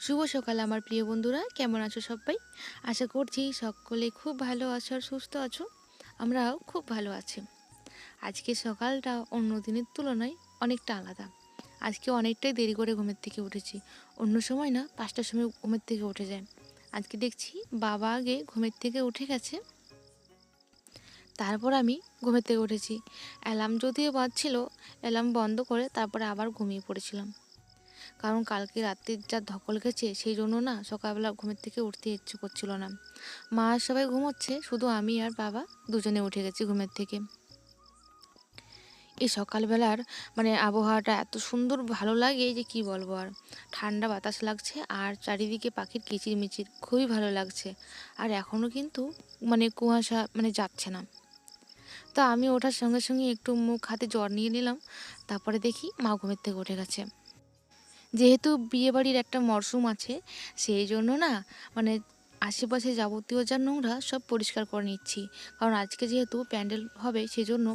শুভ সকাল আমার প্রিয় বন্ধুরা, কেমন আছো সবাই? আশা করছি সকলে খুব ভালো আছো আর সুস্থ আছো। আমরাও খুব ভালো আছি। আজকে সকালটা অন্য দিনের তুলনায় অনেকটা আলাদা। আজকে অনেকটাই দেরি করে ঘুমের থেকে উঠেছি। অন্য সময় না, পাঁচটার সময় ঘুমের থেকে উঠে যায়। আজকে দেখছি বাবা আগে ঘুমের থেকে উঠে গেছে। তারপর আমি ঘুমের থেকে উঠেছি। অ্যালার্ম যদিও বাজছিল, অ্যালার্ম বন্ধ করে তারপরে আবার ঘুমিয়ে পড়েছিলাম। কারণ কালকে রাতে যা ধকল গেছে, সেই জন্য না সকালবেলা ঘুমের থেকে উঠতে ইচ্ছে করছিল না। মা আর সবাই ঘুমোচ্ছে, শুধু আমি আর বাবা দুজনে উঠে গেছি ঘুমের থেকে। এই সকালবেলার মানে আবহাওয়াটা এত সুন্দর, ভালো লাগে যে কি বলব আর। ঠান্ডা বাতাস লাগছে আর চারিদিকে পাখির কিচিরমিচির, খুবই ভালো লাগছে। আর এখনও কিন্তু মানে কুয়াশা মানে যাচ্ছে না। তো আমি ওঠার সঙ্গে সঙ্গে একটু মুখ হাতে জ্বর নিয়ে নিলাম, তারপরে দেখি মা ঘুমের থেকে উঠে গেছে। যেহেতু বিয়েবাড়ির একটা মরশুম আছে, সেই জন্য না মানে আশেপাশে যাবতীয় যা নোংরা সব পরিষ্কার করে নিচ্ছি। কারণ আজকে যেহেতু প্যান্ডেল হবে, সেজন্য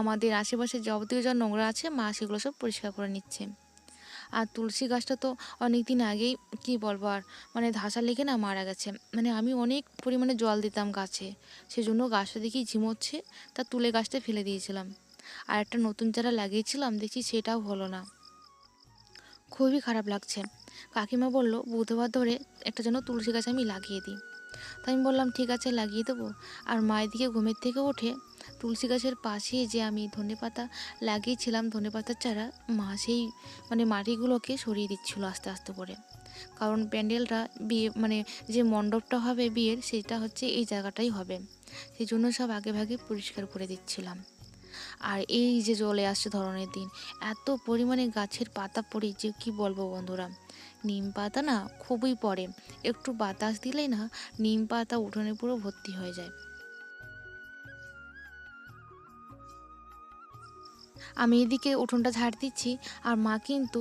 আমাদের আশেপাশে যাবতীয় যা নোংরা আছে, মা সেগুলো সব পরিষ্কার করে নিচ্ছে। আর তুলসী গাছটা তো অনেক দিন আগেই, কি বলব আর মানে ধাসা লেগে না মারা গেছে। মানে আমি অনেক পরিমাণে জল দিতাম গাছে, সেজন্য গাছটা দেখি ঝিমোচ্ছে, তা তুলে গাছটা ফেলে দিয়েছিলাম। আর একটা নতুন চারা লাগিয়েছিলাম, দেখছি সেটাও হলো না। খুবই খারাপ লাগছে। কাকিমা বলল, বুধবার ধরে একটা যেন তুলসী গাছ আমি লাগিয়ে দিই। তাই আমি বললাম, ঠিক আছে, লাগিয়ে দেবো। আর মায়ের দিকে ঘুমের থেকে উঠে তুলসী গাছের পাশে যে আমি ধনে পাতা লাগিয়েছিলাম, ধনে পাতার চারা, মা সেই মানে মাটিগুলোকে সরিয়ে দিচ্ছিল আস্তে আস্তে করে। কারণ প্যান্ডেলটা বিয়ে মানে যে মণ্ডপটা হবে বিয়ের, সেটা হচ্ছে এই জায়গাটাই হবে। সেই জন্য সব আগে ভাগে পরিষ্কার করে দিচ্ছিলাম। আর এই যে জলে আসছে ধরনের দিন, এত পরিমাণে গাছের পাতা পড়ে যে কি বলব বন্ধুরা? নিম পাতা না খুবই পড়ে, একটু বাতাস দিলেই না নিম পাতা উঠোনে পুরো ভর্তি হয়ে যায়। আমি এদিকে উঠোনটা ঝাড় দিচ্ছি, আর মা কিন্তু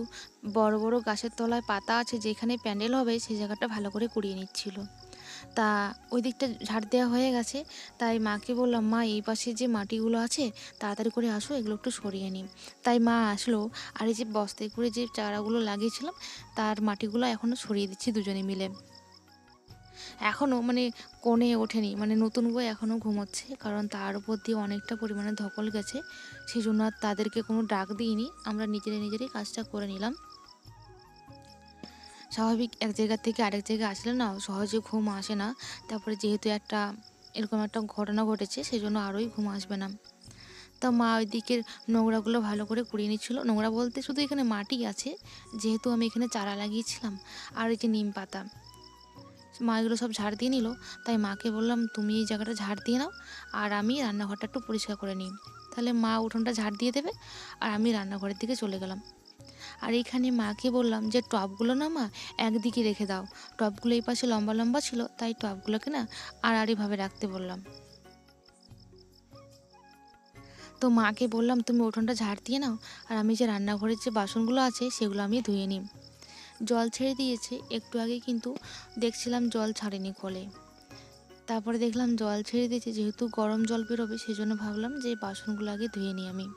বড় বড় গাছের তলায় পাতা আছে যেখানে প্যান্ডেল হবে সেই জায়গাটা ভালো করে কুড়িয়ে নিচ্ছিল। তা ওই দিকটা ঝাড় দেওয়া হয়ে গেছে। তাই মাকে বললাম, মা, এই পাশে যে মাটিগুলো আছে, তাড়াতাড়ি করে আসো, এগুলো একটু সরিয়ে নিই। তাই মা আসলো। আর এই যে বস্তায় করে যে চারাগুলো লাগিয়েছিলাম, তার মাটিগুলো এখনও সরিয়ে দিচ্ছি দুজনে মিলে। এখনও মানে কোণে ওঠেনি মানে নতুন বই এখনও ঘুমোচ্ছে, কারণ তার উপর দিয়ে অনেকটা পরিমাণে ধকল গেছে। সেই জন্য আর তাদেরকে কোনো ডাক দিইনি, আমরা নিজেরা নিজেরাই কাজটা করে নিলাম। স্বাভাবিক এক জায়গা থেকে আরেক জায়গায় আসলে না সহজে ঘুম আসে না। তারপরে যেহেতু একটা এরকম একটা ঘটনা ঘটেছে সেই জন্য আরোই ঘুম আসবে না। তা মা ওই দিকের নোংরাগুলো ভালো করে কুড়িয়ে নিচ্ছিলো। নোংরা বলতে শুধু এখানে মাটি আছে, যেহেতু আমি এখানে চারা লাগিয়েছিলাম, আর এই যে নিম পাতা। মা এগুলো সব ঝাড় দিয়ে নিল। তাই মাকে বললাম, তুমি এই জায়গাটা ঝাড় দিয়ে নাও, আর আমি রান্নাঘরটা একটু পরিষ্কার করে নিই। তাহলে মা উঠোনটা ঝাড় দিয়ে দেবে, আর আমি রান্নাঘরের দিকে চলে গেলাম। আর এইখানে মাকে বললাম যে টবগুলো না মা, একদিকে রেখে দাও। টবগুলো এই পাশে লম্বা লম্বা ছিল, তাই টবগুলোকে না আড়াআড়িভাবে রাখতে বললাম। তো মাকে বললাম, তুমি উঠোনটা ঝাড় দিয়ে নাও, আর আমি যে রান্নাঘরের যে বাসনগুলো আছে, সেগুলো আমি ধুয়ে নিই জল ছেড়ে দিয়েছে, একটু আগে কিন্তু দেখছিলাম জল ছাড়েনি কলে। তারপরে দেখলাম জল ছেড়ে দিয়েছে, যেহেতু গরম জল বেরোবে সেই জন্য ভাবলাম যে, বাসনগুলো আগে ধুয়ে নিই আমি।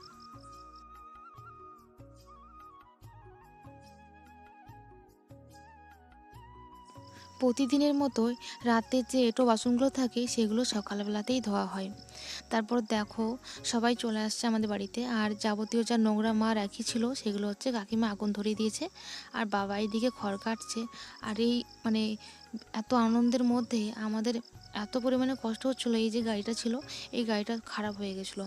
প্রতিদিনের মতো রাতের যে এঁটো বাসনগুলো থাকে সেগুলো সকালবেলাতেই ধোয়া হয়। তারপর দেখো, সবাই চলে আসছে আমাদের বাড়িতে। আর যাবতীয় যা নোংরা মা রাখি ছিল সেগুলো হচ্ছে কাকিমা আগুন ধরিয়ে দিয়েছে আর বাবা এইদিকে খড় কাটছে। আর এই মানে এত আনন্দের মধ্যে আমাদের এত পরিমাণে কষ্ট হচ্ছিল এই যে গাড়িটা ছিল, এই গাড়িটা খারাপ হয়ে গেছিল।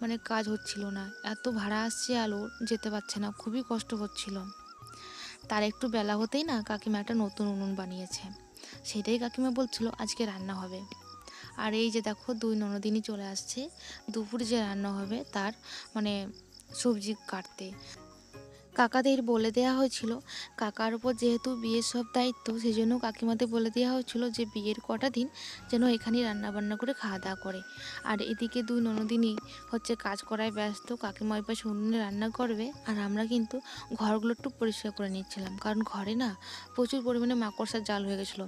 মানে কাজ হচ্ছিল না। এত ভাড়া আসছে আলো যেতে পারছে না। খুবই কষ্ট হচ্ছিল। তার একটু বেলা হতেই না কাকিমা একটা নতুন উনুন বানিয়েছে। সেটাই কাকিমা বলছিল আজকে রান্না হবে। আর এই যে দেখো দুই ননদিনই চলে আসছে। দুপুর যে রান্না হবে তার মানে সবজি কাটতে। কাকাদের বলে দেওয়া হয়েছিল। কাকার উপর যেহেতু বিয়ের সব দায়িত্ব সেই জন্য কাকিমাদের বলে দেওয়া হয়েছিল যে বিয়ের কটা দিন যেন এখানেই রান্নাবান্না করে খাওয়া দাওয়া করে। আর এদিকে দুই ননদিনই হচ্ছে কাজ করায় ব্যস্ত, কাকিমা ওই পাশে উনুনে রান্না করবে। আর আমরা কিন্তু ঘরগুলো একটু পরিষ্কার করে নিচ্ছিলাম। কারণ ঘরে না প্রচুর পরিমাণে মাকড়সার জাল হয়ে গেছিল।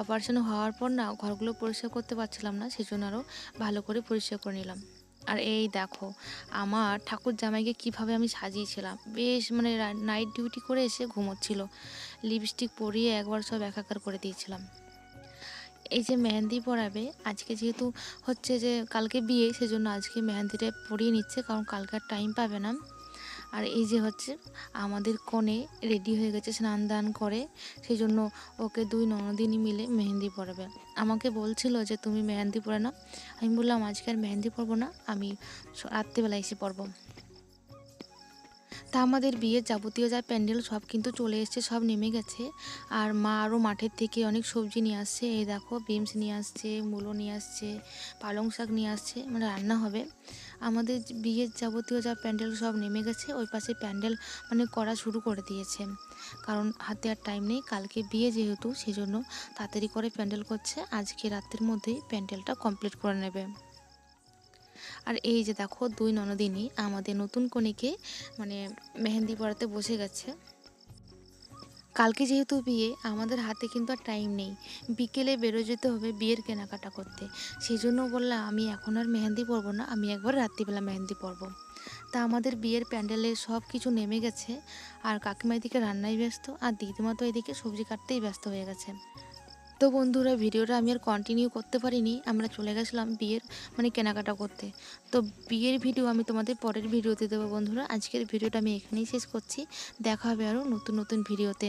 অপারেশন হওয়ার পর না ঘরগুলো পরিষ্কার করতে পারছিলাম না, সেজন্য আরও ভালো করে পরিষ্কার করে নিলাম। আর এই দেখো, আমার ঠাকুর জামাইকে কীভাবে আমি সাজিয়েছিলাম। বেশ মানে নাইট ডিউটি করে এসে ঘুমোচ্ছিল। লিপস্টিক পরিয়ে একবার সব একাকার করে দিয়েছিলাম। এই যে মেহেন্দি পরাবে, আজকে যেহেতু হচ্ছে যে কালকে বিয়ে, সেজন্য আজকে মেহেন্দিটা পরিয়ে নিচ্ছে, কারণ কালকে আর টাইম পাবে না। আর এই যে হচ্ছে, আমাদের কনে রেডি হয়ে গেছে স্নান দান করে সেই জন্য ওকে দুই ননদিনী মিলে মেহেন্দি পরাবে। আমাকে বলছিল যে, তুমি মেহেন্দি পরে নাও। আমি বললাম, আজকে আর মেহেন্দি পরবো না, আমি রাত্রিবেলা এসে পরবো। তা আমাদের বিয়ের যাবতীয় যা প্যান্ডেল সব কিন্তু চলে এসছে, সব নেমে গেছে। আর মা আরও মাঠের থেকে অনেক সবজি নিয়ে আসছে। এই দেখো বিমস নিয়ে আসছে, মূলো নিয়ে আসছে, পালং শাক নিয়ে আসছে মানে রান্না হবে। আমাদের বিয়ের যাবতীয় যা প্যান্ডেল সব নেমে গেছে, ওই পাশে প্যান্ডেল মানে করা শুরু করে দিয়েছে। কারণ হাতে আর টাইম নেই, কালকে বিয়ে যেহেতু সেই জন্য তাড়াতাড়ি করে প্যান্ডেল করছে। আজকে রাতের মধ্যেই প্যান্ডেলটা কমপ্লিট করে নেবে। আর এই যে দেখো দুই ননদিনী আমাদের নতুন কনেকে মানে মেহেন্দি পড়াতে বসে গেছে। কালকে যেহেতু বিয়ে, আমাদের হাতে কিন্তু আর টাইম নেই। বিকেলে বেরো যেতে হবে বিয়ের কেনাকাটা করতে। সেই জন্য বললাম, আমি এখন আর মেহেন্দি পরবো না, আমি একবার রাত্রিবেলা মেহেন্দি পরবো। তা আমাদের বিয়ের প্যান্ডেলে সব কিছু নেমে গেছে। আর কাকিমা এদিকে রান্নায় ব্যস্ত, আর দিদিমা তো এদিকে সবজি কাটতেই ব্যস্ত হয়ে গেছে। তো বন্ধুরা, ভিডিওটা আমি আর কন্টিনিউ করতে পারিনি। আমরা চলে গেছিলাম বিয়ের মানে কেনাকাটা করতে। তো বিয়ের ভিডিও আমি তোমাদের পরের ভিডিওতে দেবো বন্ধুরা। আজকের ভিডিওটা আমি এখানেই শেষ করছি। দেখা হবে আরও নতুন নতুন ভিডিওতে